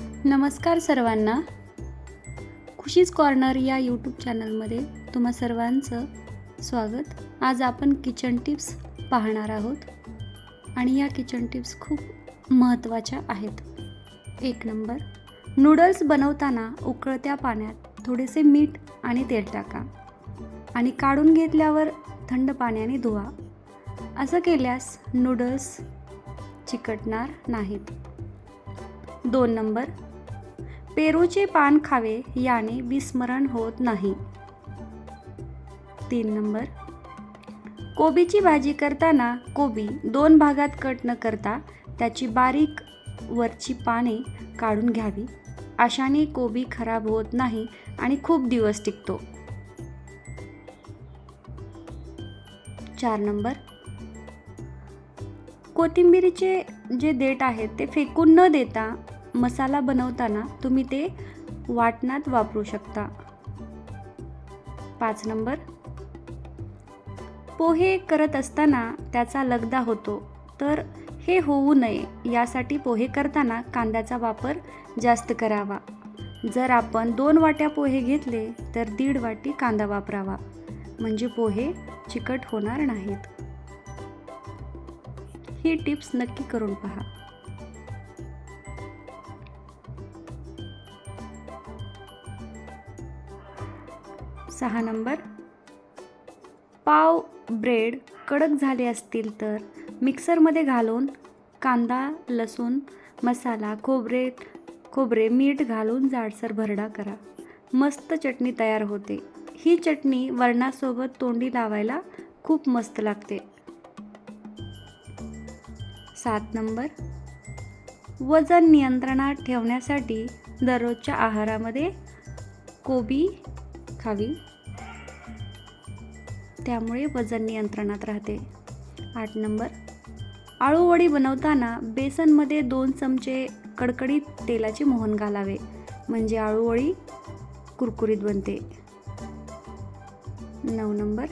नमस्कार सर्वांना. खुशीज कॉर्नर या यूट्यूब चॅनलमध्ये तुम्हा सर्वांचं स्वागत. आज आपण किचन टिप्स पाहणार आहोत. आणि या किचन टिप्स खूप महत्त्वाच्या आहेत. एक नंबर नूडल्स बनवताना उकळत्या पाण्यात थोडेसे मीठ आणि तेल टाका. आणि काढून घेतल्यावर थंड पाण्याने धुवा. असं केल्यास नूडल्स चिकटणार नाहीत. दोन नंबर. पेरूचे पान खावे याने विस्मरण होत नाही. तीन नंबर. कोबीची भाजी करताना कोबी दोन भागात कट न करता त्याची बारीक वरची पाने काढून घ्यावी. अशाने कोबी खराब होत नाही आणि खूप दिवस टिकतो. चार नंबर. कोथिंबीरीचे जे देठ आहेत ते फेकून न देता मसाला बनवताना तुम्ही ते वाटणात वापरू शकता. पाच नंबर. पोहे करत असताना त्याचा लगदा होतो. तर हे होऊ नये यासाठी पोहे करताना कांद्याचा वापर जास्त करावा. जर आपण दोन वाट्या पोहे घेतले तर दीड वाटी कांदा वापरावा. म्हणजे पोहे चिकट होणार नाहीत. ही टिप्स नक्की करून पहा. सहा नंबर. पाव ब्रेड कडक झाले असतील तर मिक्सरमध्ये घालून कांदा लसूण मसाला खोबरे खोबरे मीठ घालून जाडसर भरडा करा. मस्त चटणी तयार होते. ही चटणी वरणासोबत तोंडी लावायला खूप मस्त लागते. सात नंबर. वजन नियंत्रणात ठेवण्यासाठी दररोजच्या आहारामध्ये कोबी खावी. त्यामुळे वजन नियंत्रणात राहते. आठ नंबर. आळूवडी बनवताना बेसनमध्ये दोन चमचे कडकडीत तेलाचे मोहन घालावे. म्हणजे आळूवडी कुरकुरीत बनते. नऊ नंबर.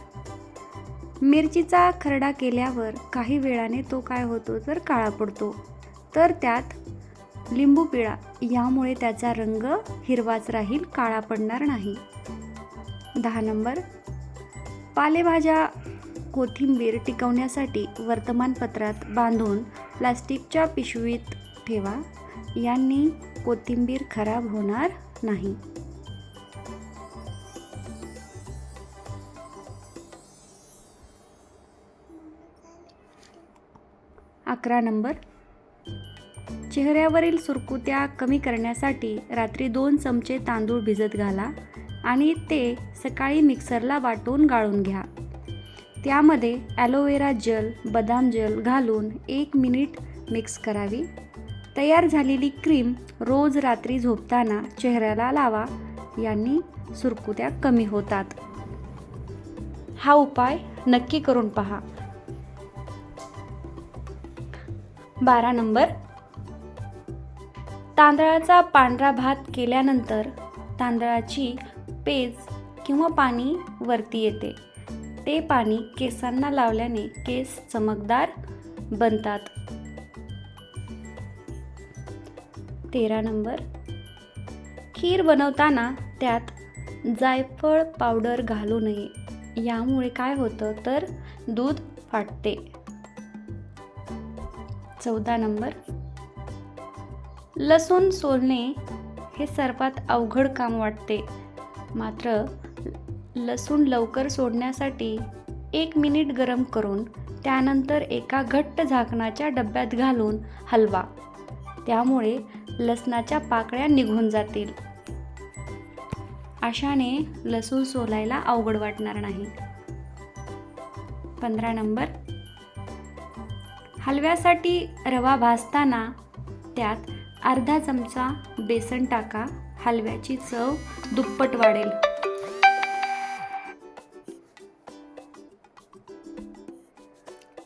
मिरचीचा खरडा केल्यावर काही वेळाने तो काय होतो तर काळा पडतो. तर त्यात लिंबू पिळा. यामुळे त्याचा रंग हिरवाच राहील काळा पडणार नाही. दहा नंबर. पालेभाज्या कोथिंबीर टिकवण्यासाठी वर्तमानपत्रात बांधून प्लास्टिकच्या पिशवीत ठेवा. यांनी कोथिंबीर खराब होणार नाही. अकरा नंबर. चेहऱ्यावरील सुरकुत्या कमी करण्यासाठी रात्री दोन चमचे तांदूळ भिजत घाला. आणि ते सकाळी मिक्सरला वाटून गाळून घ्या. त्यामध्ये ॲलोवेरा जल बदाम जल घालून एक मिनिट मिक्स करावी. तयार झालेली क्रीम रोज रात्री झोपताना चेहऱ्याला लावा. यांनी सुरकुत्या कमी होतात. हा उपाय नक्की करून पहा. बारा नंबर. तांदळाचा पांढरा भात केल्यानंतर तांदळाची पेज किंवा पाणी वरती येते. ते पाणी केसांना लावल्याने केस चमकदार बनतात. तेरा नंबर. खीर बनवताना त्यात जायफळ पावडर घालू नये. यामुळे काय होतं तर दूध फाटते. चौदा नंबर. लसूण सोलणे हे सर्वात अवघड काम वाटते. मात्र लसूण लवकर सोडण्यासाठी एक मिनिट गरम करून त्यानंतर एका घट्ट झाकणाच्या डब्यात घालून हलवा. त्यामुळे लसणाच्या पाकळ्या निघून जातील. अशाने लसूण सोलायला अवघड वाटणार नाही. पंधरा नंबर. हलव्यासाठी रवा भाजताना त्यात अर्धा चमचा बेसन टाका. हलव्याची चव दुप्पट वाढेल.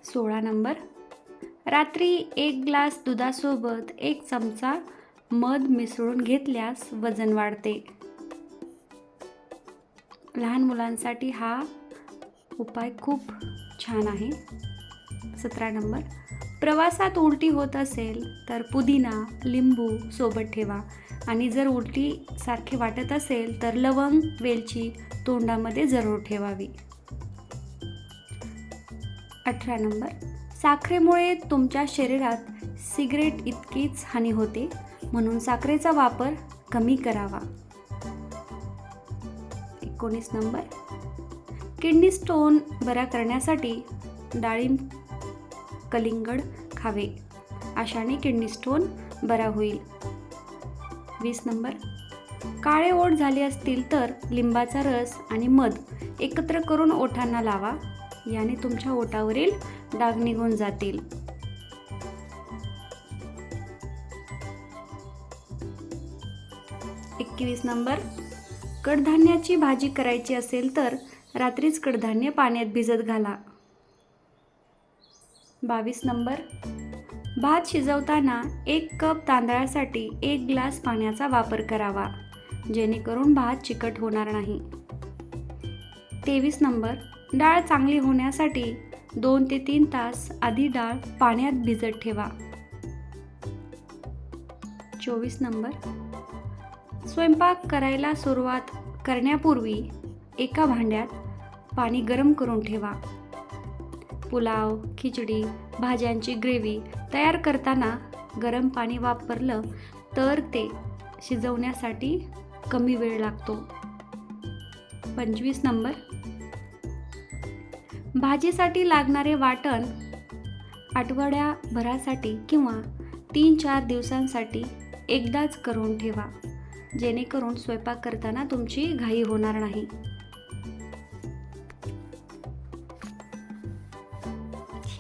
सोळा नंबर. रात्री एक ग्लास दुधासोबत एक चमचा मध मिसळून घेतल्यास वजन वाढते. लहान मुलांसाठी हा उपाय खूप छान आहे. सतरा नंबर. प्रवासात उलटी होत असेल तर पुदिना लिंबू सोबत ठेवा. आणि जर उलटी सारखी वाटत असेल तर लवंग वेलची तोंडामध्ये जरूर ठेवावी. अठरा नंबर. साखरेमुळे तुमच्या शरीरात सिगरेट इतकीच हानी होते म्हणून साखरेचा वापर कमी करावा. एकोणीस नंबर. किडनी स्टोन बरा करण्यासाठी डाळिंब कलिंगड खावे. अशाने किडनी स्टोन बरा होईल. वीस नंबर. काळे ओठ झाले असतील तर लिंबाचा रस आणि मध एकत्र करून ओठांना लावा. याने तुमच्या ओठावरील डाग निघून जातील. एकवीस नंबर. कडधान्याची भाजी करायची असेल तर रात्रीच कडधान्य पाण्यात भिजत घाला. बावीस नंबर. भात शिजवताना एक कप तांदळासाठी एक ग्लास पाण्याचा वापर करावा जेणेकरून भात चिकट होणार नाही. तेवीस नंबर. डाळ चांगली होण्यासाठी दोन ते तीन तास आधी डाळ पाण्यात भिजत ठेवा. चोवीस नंबर. स्वयंपाक करायला सुरुवात करण्यापूर्वी एका भांड्यात पाणी गरम करून ठेवा. पुलाव खिचडी भाज्यांची ग्रेव्ही तयार करताना गरम पाणी वापरलं तर ते शिजवण्यासाठी कमी वेळ लागतो. पंचवीस नंबर. भाजीसाठी लागणारे वाटण आठवड्याभरासाठी किंवा तीन चार दिवसांसाठी एकदाच करून ठेवा. जेणेकरून स्वयंपाक करताना तुमची घाई होणार नाही.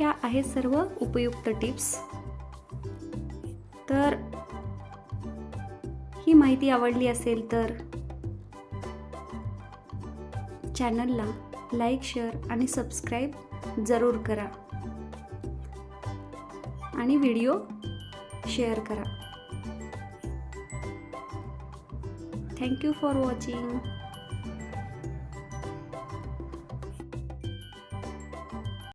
ह्या आहेत सर्व उपयुक्त टिप्स. तर ही माहिती आवडली असेल तर चॅनलला लाईक शेअर आणि सबस्क्राईब जरूर करा. आणि व्हिडिओ शेअर करा. Thank you for watching.